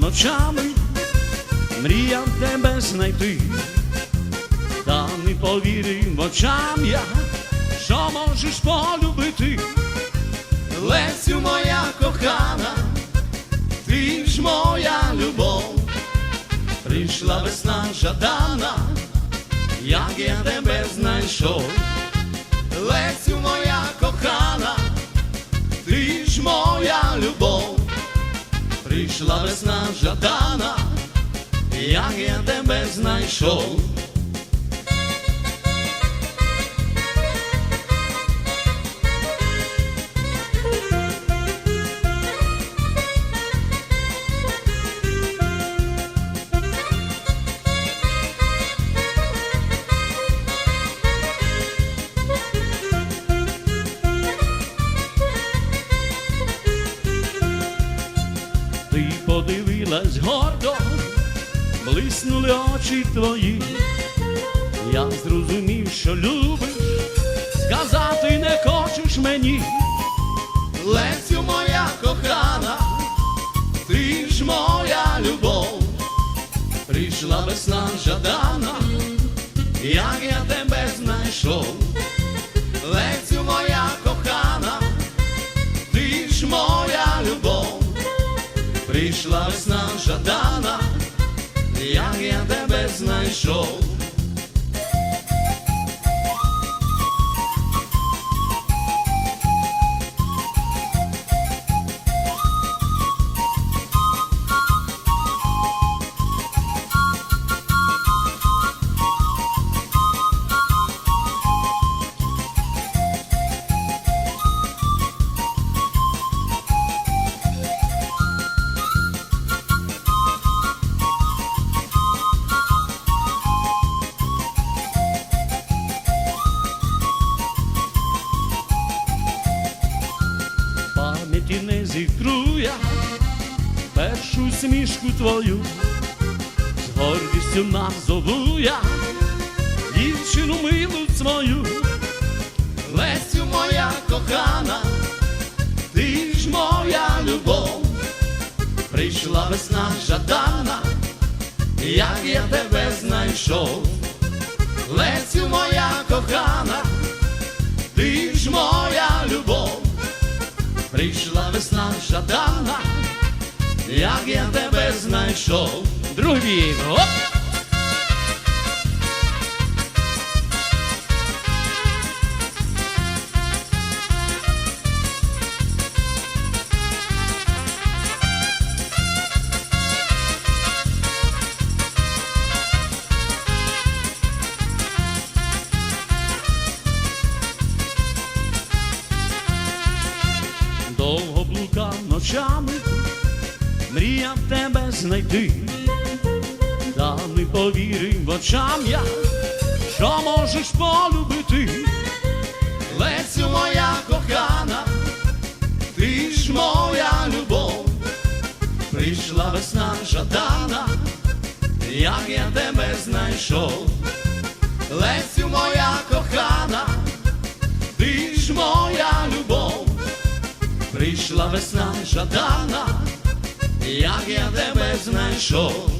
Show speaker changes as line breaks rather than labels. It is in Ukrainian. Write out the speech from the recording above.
ночами, мріяв тебе знайти, та не повірив очам я, що можеш полюбити. Лесю моя кохана, ти ж моя любов, прийшла весна жадана, як я тебе знайшов. Лесю моя кохана, ти ж моя прийшла весна жадана, як я тебе знайшов. Подивилась гордо, блиснули очі твої. Я зрозумів, що любиш, сказати не хочеш мені. Лесю моя кохана, ти ж моя любов, прийшла весна жадана, як я тебе знайшов. Прийшла весна жадана, як я тебе знайшов. Зітру я першу смішку твою, з гордістю назову я дівчину милу свою, Лесю моя кохана, ти ж моя любов, прийшла весна жадана, як я тебе знайшов, Лесю моя кохана, прийшла весна жадана, як я тебе знайшов. Другий, оп! Мріяв тебе знайти, та не повірив очам я, що можеш полюбити. Лесю моя кохана, ти ж моя любов, прийшла весна жадана, як я тебе знайшов. Лесю моя кохана, ти ж моя любов прийшла весна жадана, як я тебе знайшов.